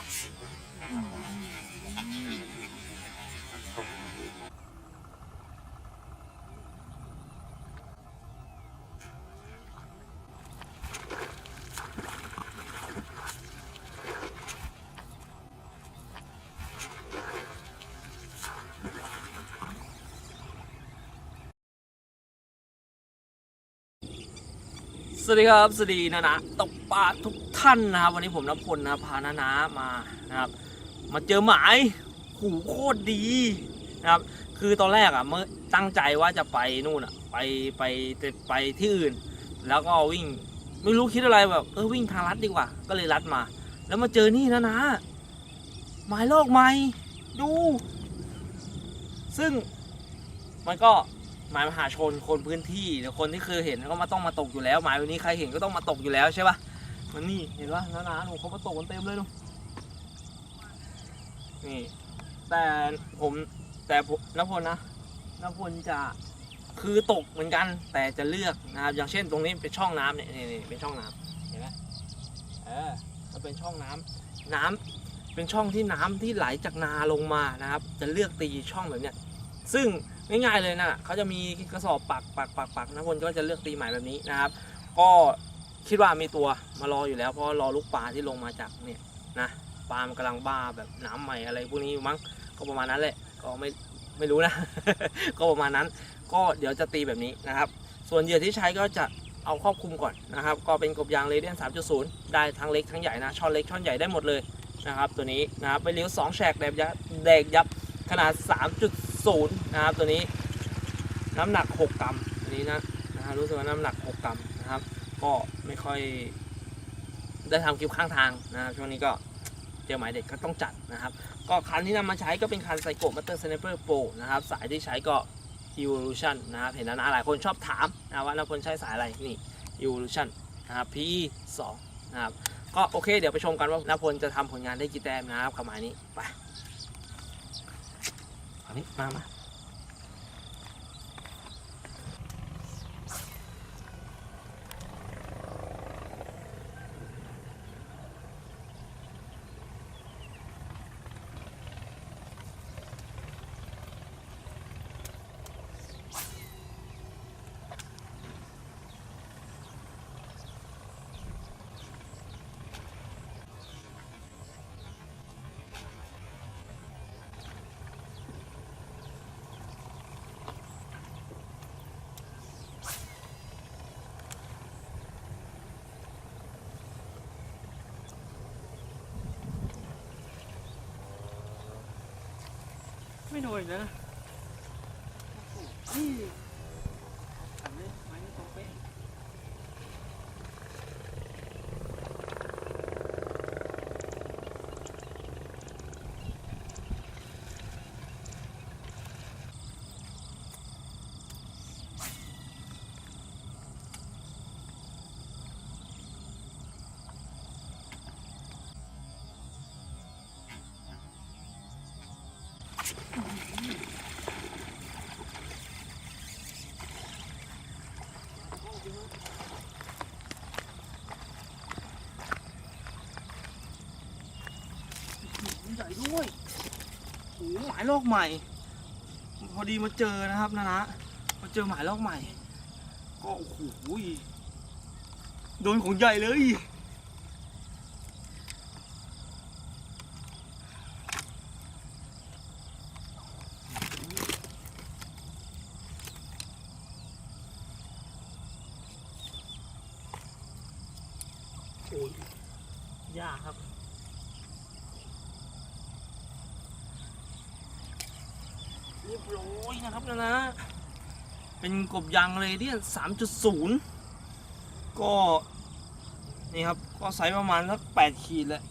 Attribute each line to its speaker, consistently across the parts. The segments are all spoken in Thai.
Speaker 1: สวัสดีครับ สวัสดีนะนะตก ปลาทุกท่านนะครับวันนี้ผมนพลนะพานานามานะครับ มาเจอหมายหูโคตรดีนะครับ คือตอนแรกอะเมื่อตั้งใจว่าจะไปนู่นอะไปไปไปที่อื่น แล้วก็วิ่งไม่รู้คิดอะไรแบบเออวิ่งทางลัดดีกว่า ก็เลยลัดมา แล้วมาเจอนี่นะนะหมายโลกใหม่ดู ซึ่งมันก็หมายมหาชนคนพื้นที่หรือคนที่เคยเห็นก็มาต้องมาตกอยู่แล้ว หมายวันนี้ใครเห็นก็ต้องมาตกอยู่แล้วใช่ปะ มันนี่เห็นปะนานาหนูเขามาตกกันเต็มเลยดูนี่ แต่ผมแต่ผมนพลนะนพลจะคือตกเหมือนกัน แต่จะเลือกนะครับ อย่างเช่นตรงนี้เป็นช่องน้ำเนี่ยนี่เป็นช่องน้ำเห็นไหมเออมันเป็นช่องน้ำน้ำเป็นช่องที่น้ำที่ไหลจากนาลงมานะครับ จะเลือกตีช่องแบบเนี้ยซึ่งง่ายๆเลยนะเขาจะมีกระสอบปักปักปักปักนะคนก็จะเลือกตีหมายแบบนี้นะครับ ก็ คิดว่ามีตัวมารออยู่แล้วเพราะรอลูกปลาที่ลงมาจากเนี่ยนะปลามันกำลังบ้าแบบน้ำใหม่อะไรพวกนี้อยู่มั้งก็ประมาณนั้นแหละก็ไม่ไม่รู้นะ ก็ประมาณนั้น ก็เดี๋ยวจะตีแบบนี้นะครับ ส่วนเหยื่อที่ใช้ก็จะเอาครอบคลุมก่อนนะครับ ก็เป็นกบยางเรเดียน3.0 ได้ทั้งเล็กทั้งใหญ่นะช่อนเล็กช่อนใหญ่ได้หมดเลยนะครับ ตัวนี้นะครับไปเลี้ยว2แฉกแดกยับแดกยับขนาด 3.0 นะครับ ตัวนี้น้ำหนัก 6 กรัมอันนี้นะนะรู้สึกว่าน้ำหนัก 6 กรัม ก็ไม่ค่อยได้ทำคลิปข้างทางนะครับช่วงนี้ก็เจอหมายเด็กก็ต้องจัดนะครับ ก็คันที่นำมาใช้ก็เป็นคันไซโกมัตเตอร์สไนเปอร์โปรนะครับ สายที่ใช้ก็ Evolution นะครับเห็นแล้วนะหลายคนชอบถามนะว่านพลใช้สายอะไรนี่ Evolution นะครับ P2 นะครับก็โอเค เดี๋ยวไปชมกันว่านพลจะทำผลงานได้กี่แต้มนะครับกับหมายนี้ไปอันนี้มามา โดนอีกแล้วนะนี่ทำเลยไม้นี่ตรงเป๊ะ ใหญ่ด้วยโอ้โหหมายลอกใหม่ พอดีมาเจอนะครับนะนะมาเจอหมายลอกใหม่ ก็โอ้โหโดนของใหญ่เลย โอ้ยยากครับ เรียบร้อยนะครับนะนะ เป็นกบยางเรเดียน3.0 ก็ นี่ครับ ก็ไซส์ประมาณสัก8ขีดแหละ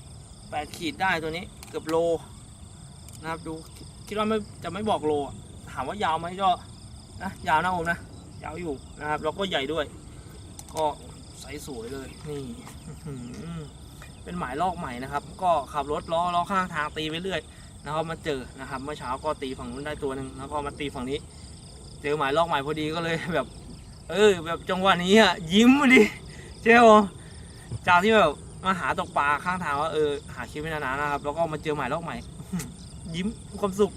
Speaker 1: 8ขีดได้ตัวนี้เกือบโลนะครับดูคิดว่าไม่จะไม่บอกโลถามว่ายาวไหมก็นะยาวนะผมนะ ยาวอยู่นะครับแล้วก็ใหญ่ด้วย ก็ไซส์สวยเลยนี่เป็นหมายลอกใหม่นะครับ ก็ขับรถล้อล้อข้างทางตีไปเรื่อย แล้วก็มาเจอนะครับเมื่อเช้าก็ตีฝั่งนู้นได้ตัวหนึ่งแล้วก็มาตีฝั่งนี้ เจอหมายลอกใหม่พอดีก็เลยแบบ เออ แบบจังหวะนี้อะยิ้มมาดิเจ้าจากที่แบบมาหาตกปลาข้างทางว่าเออหาคลิปไม่นานๆนะครับ แล้วก็มาเจอหม่รอบใหม่ยิ้มความสุข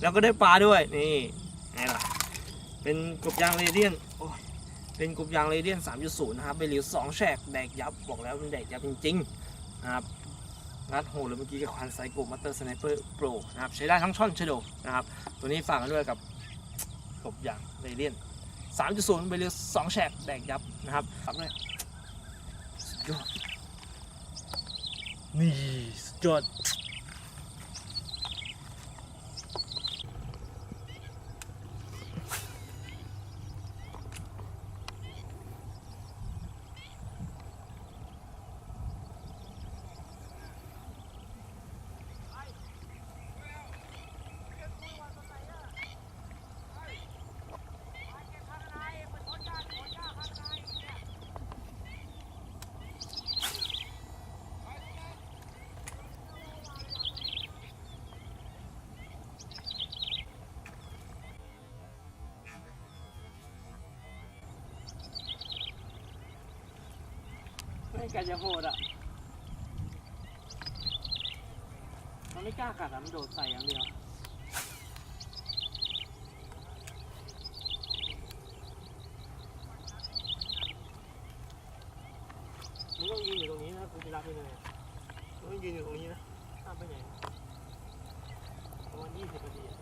Speaker 1: แล้วก็ได้ปลาด้วยนี่ไงล่ะเป็นกบยางเรเดียนโอ้ยเป็นกบยางเรเดียน 3.0 นะครับเป็นหลิวสองแฉกแดกยับบอกแล้วมันแดกยับจริงๆนะครับงัดโหเลยเมื่อกี้กับควันไซโกมัตเตอร์สไนเปอร์โปรนะครับใช้ได้ทั้งช่อนชโดนะครับตัวนี้ฝากกันด้วยกับ กบยางเรเลียน3.0ไปเรือ2แฉกแดกยับนะครับฟังเลยสุดยอดนี่สุดยอด แกจะโหดอะ มันไม่กล้ากัดอะ มันโดดใส่อย่างเดียว มึงต้องยืนอยู่ตรงนี้นะกูไปรับไปเลยมึงต้องยืนอยู่ตรงนี้นะห้ามไปไหนประมาณยี่สิบนาทีอะ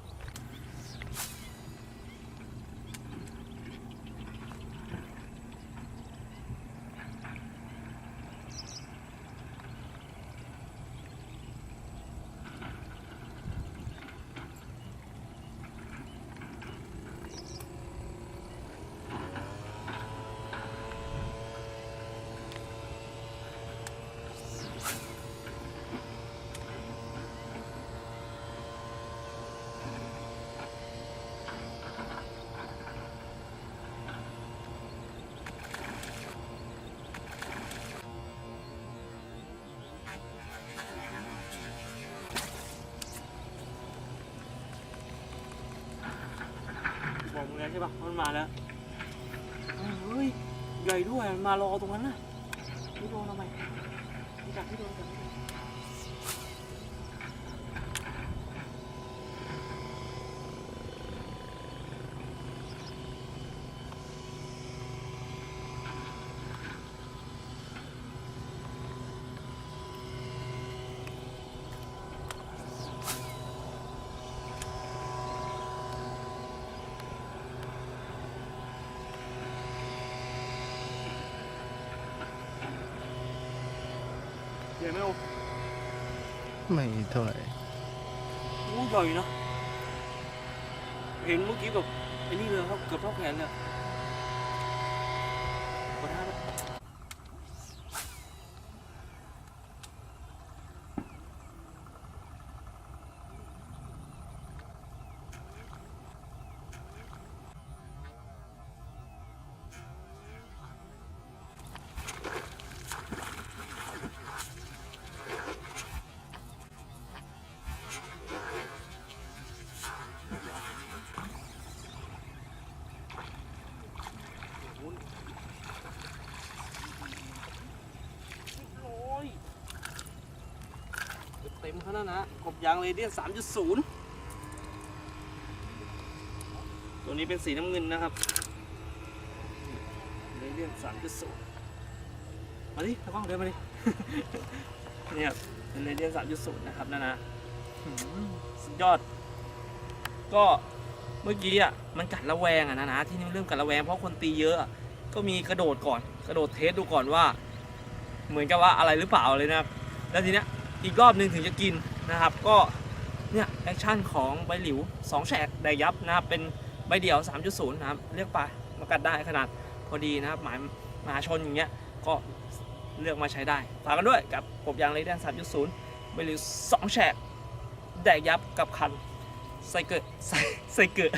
Speaker 1: บอกมึงแล้วใช่ ปะมันมาแล้วเฮ้ยใหญ่ด้วยมันมารอตรงนั้นน่ะพี่โดนทำไมพี่จับพี่โดนจับ พี่โดนใหญ่ไหมโอ้
Speaker 2: ไม่เท่าไหร่
Speaker 1: โหใหญ่นะ เห็นเมื่อกี้แบบไอ้นี่เลยครับ เกือบเท่าแขนเลยอะขอท่าด้วยโอ้ย เต็มขนาดนะกบยางเรเดียน 3.0 ตัวนี้เป็นสีน้ำเงินนะครับเรเดียน 3.0 มาดิตะกล้องเดินมาดิ เนี่ยเป็นเรเดียน 3.0 นะครับนะนนะสุดยอด ก็เมื่อกี้อะมันกัดระแวงอะนะนะที่นี่เริ่มกัดระแวงเพราะคนตีเยอะอะก็มีกระโดดก่อน กระโดดเทสดูก่อนว่า เหมือนกับว่าอะไรหรือเปล่าเลยนะครับแล้วทีเนี้ย อีกรอบหนึ่งถึงจะกินนะครับ ก็เนี่ยแอคชั่นของใบหลิว2แฉกได้ยับนะครับ เป็นใบเดี่ยว 3.0 นะครับเรียกไปมากัดได้ขนาดพอดีนะครับ หมายมหาชนอย่างเงี้ยก็เลือกมาใช้ได้ ฝากกันด้วยกับกบยางเลเดน3.0 ใบหลิว2แฉกแดกยับกับคันไซเกิดไซไซเกิด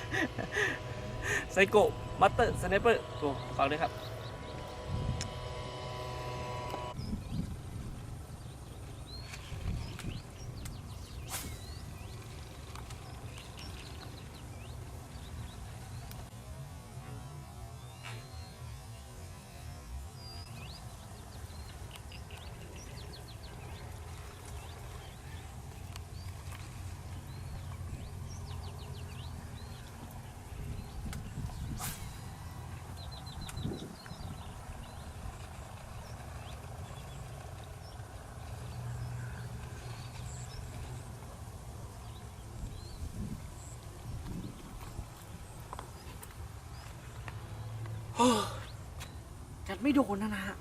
Speaker 1: ไซโกมัตเตอร์สไนเปอร์โอ้ฝากด้วยครับ กัดไม่โดนนะนะฮะ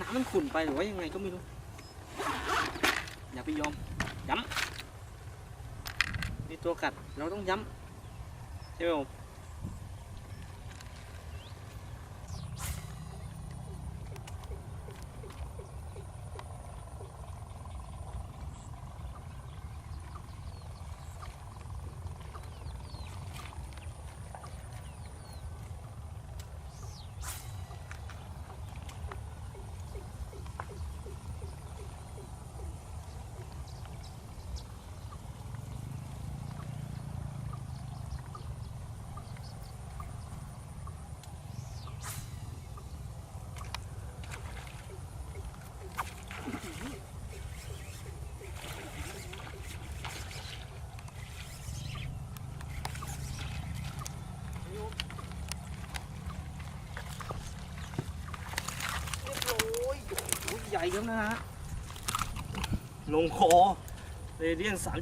Speaker 1: น้ำมันขุ่นไปหรือว่ายังไงก็ไม่รู้ อย่าไปยอม ย้ำมีตัวกัดเราต้องย้ำใช่ไหมผม โอ้โหใหญ่แล้วนะฮะ ลงคอเรเดียน3.0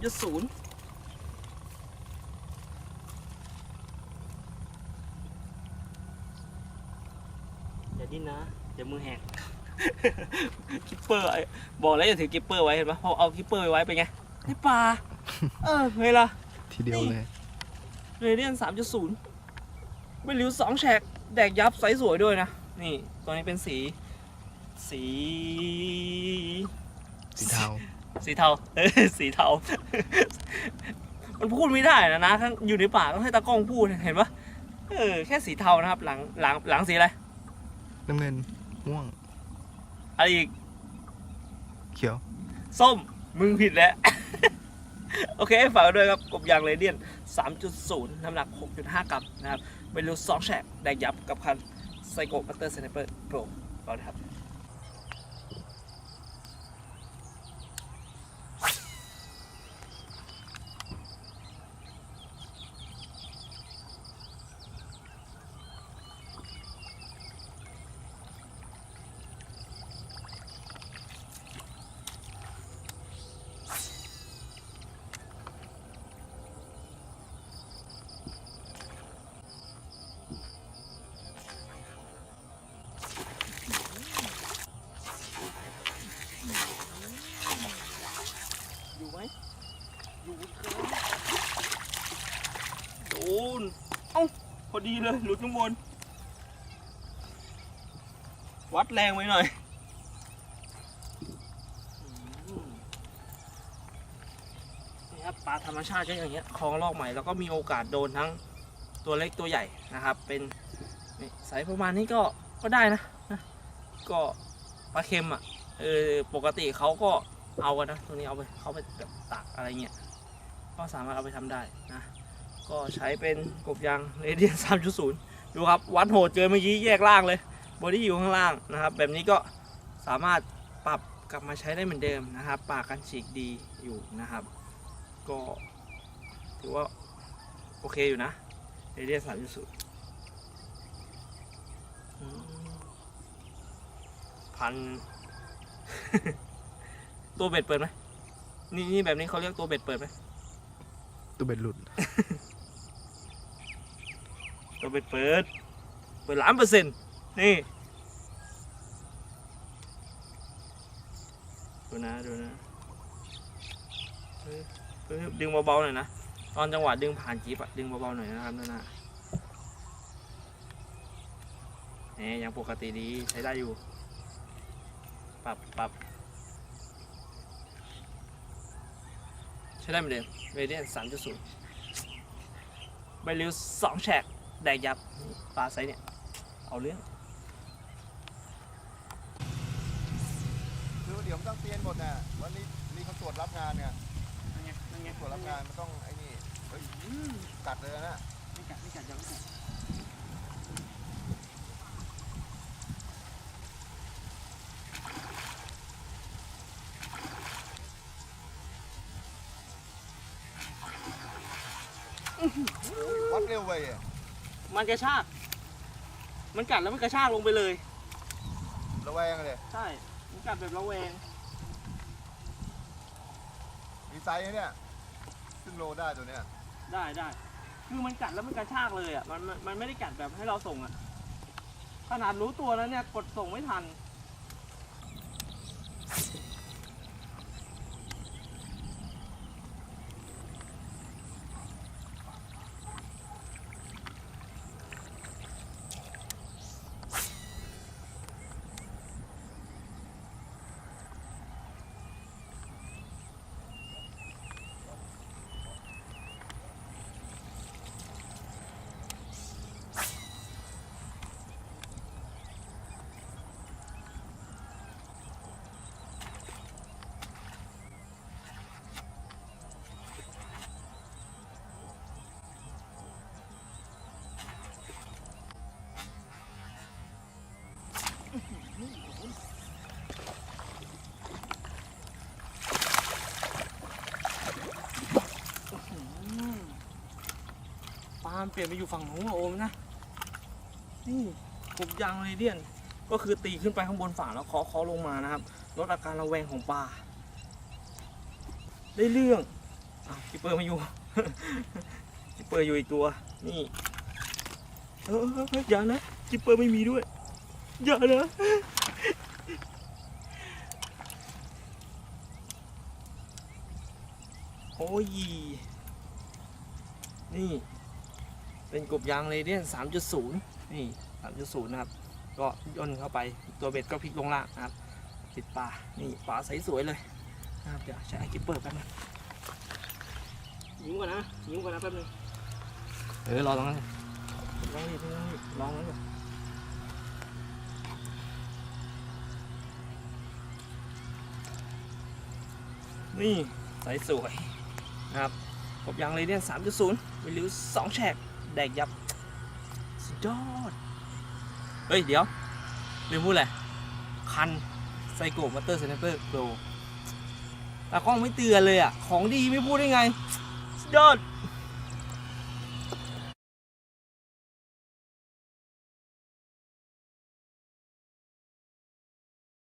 Speaker 1: อย่าดิ้นนะอย่ามือแหกกิปเปอร์ไอ้บอกแล้วอย่าถือกิปเปอร์ไว้เห็นปะพอเอากิปเปอร์ไว้ไปนไงในป่าเออเวลา
Speaker 2: ทีเดียวเลย
Speaker 1: เรเดียน3.0ไม่ริ้วสองแฉกแดกยับไซส์สวยด้วยนะ นี่ตัวนี้เป็นสี สี
Speaker 2: สีเทา
Speaker 1: สีเทาเออสีเทา มันพูดไม่ได้นะนะถ้าอยู่ในป่าต้องให้ตากล้องพูดเห็นปะเออแค่สีเทานะครับ หลังหลังหลังสีอะไร
Speaker 2: น้ำเงินม่วง
Speaker 1: อะไรอีก
Speaker 2: เขียว
Speaker 1: ส้มมึงผิดแล้ว โอเค ฝากไว้ด้วยครับกบยางเรเดียน 3.0 น้ำหนัก 6.5 กรัมนะครับเป็นรูสองแฉกแดกยับกับคันไซโกบัตเตอร์เซนเปอร์โปรเราเลยครับ อยู่ไหมอยู่ครับโดน เอ้า พอ ดีเลยหลุดข้างบน วัดแรงไว้หน่อยนี่ครับปลาธรรมชาติก็อย่างเงี้ยคลองลอกใหม่แล้วก็มีโอกาสโดนทั้งตัวเล็กตัวใหญ่นะครับ เป็นนี่ไซส์ประมาณนี้ก็ก็ได้นะก็ปลาเค็มอะเออปกติเขาก็เอากันนะตัวนี้เอาไปเขาไปแบบตักอะไรเงี้ยก็สามารถเอาไปทำได้นะ ก็ใช้เป็นกบยางเรเดียน3.0ดูครับ วัดโหดเจอเมื่อกี้แยกล่างเลยบอดี้อยู่ข้างล่างนะครับ แบบนี้ก็สามารถปรับกลับมาใช้ได้เหมือนเดิมนะครับ ปากกันฉีกดีอยู่นะครับ ก็ถือว่าโอเคอยู่นะเรเดียน3.0อืมพันตัวเบ็ดเปิดไหมนี่นี่แบบนี้เขาเรียกตัวเบ็ดเปิดไหม
Speaker 2: ตัวเบ็ดหลุด
Speaker 1: ตัวเบ็ดเปิด เปิดล้านเปอร์เซ็นต์นี่ดูนะดูนะดึงเบาๆหน่อยนะ ตอนจังหวะดึงผ่านจีบอะดึงเบาๆหน่อยนะครับนั่นนะแหมยังปกติดีใช้ได้อยู่ ปรับปรับใช้ได้เหมือนเดิมเรเดียนสามจุดศูนย์ใบริ้วสองแฉก แดกยับปลาไซส์เนี่ย เอาเรื่อง
Speaker 3: คือเดี๋ยวมันต้องเตียนหมดน่ะวันนี้มีเขาตรวจรับงานไง
Speaker 1: นั่นไงนั่นไง
Speaker 3: ตรวจรับงานมันต้องไอ้นี่เฮ้ยกัดเลยนะ
Speaker 1: ไม่กัดไม่กัดยังไม่กัด
Speaker 3: วัดเร็วไปอะ
Speaker 1: มันกระชาก มันกัดแล้วมันกระชากลงไปเลย
Speaker 3: ระแวงเลย
Speaker 1: ใช่ มันกัดแบบระแวง
Speaker 3: มีไซส์ไหมเนี่ยครึ่งโลได้ตัวเนี้ย
Speaker 1: ได้ได้ คือมันกัดแล้วมันกระชากเลยอะ มันมันมันไม่ได้กัดแบบให้เราส่งอะเข้าขนาดรู้ตัวแล้วเนี่ยกดส่งไม่ทัน ปาล์มเปลี่ยนไปอยู่ฝั่งนู้นอโอมนะนี่กบยางเรเดียน ก็คือตีขึ้นไปข้างบนฝั่งแล้วเคาะเคาะลงมานะครับลดอาการระแวงของปลาได้เรื่องอ้าวกิเปอร์ไม่อยู่กิเปอร์อยู่อีกตัว นี่เอออย่านะกิเปอร์ไม่มีด้วยอย่านะโอ้ย นี่ เป็นกบยางเรเดียน3.0 นี่ 3.0 นะครับ ก็ย่นเข้าไปตัวเบ็ดก็พลิกลงล่างนะครับติดปลา นี่ปลาใสสวยเลยนะครับเดี๋ยวใช้ไอกิปเปอร์แป๊บนึงยิ้มก่อนนะยิ้มก่อนนะแป๊บนึงเออรอตรงนั้นลองนี่ลองนี่ลองนั้นก่อนนี่ใสสวยนะครับกบยางเรเดียน3.0 วิลิว2แฉก แดกยับสุดยอด เฮ้ย เดี๋ยวลืมพูดแหละ คันไซโกมัตเตอร์เซนเปอร์โปรตากล้องไม่เตือนเลยอะ ของดีไม่พูดได้ไง สุดยอด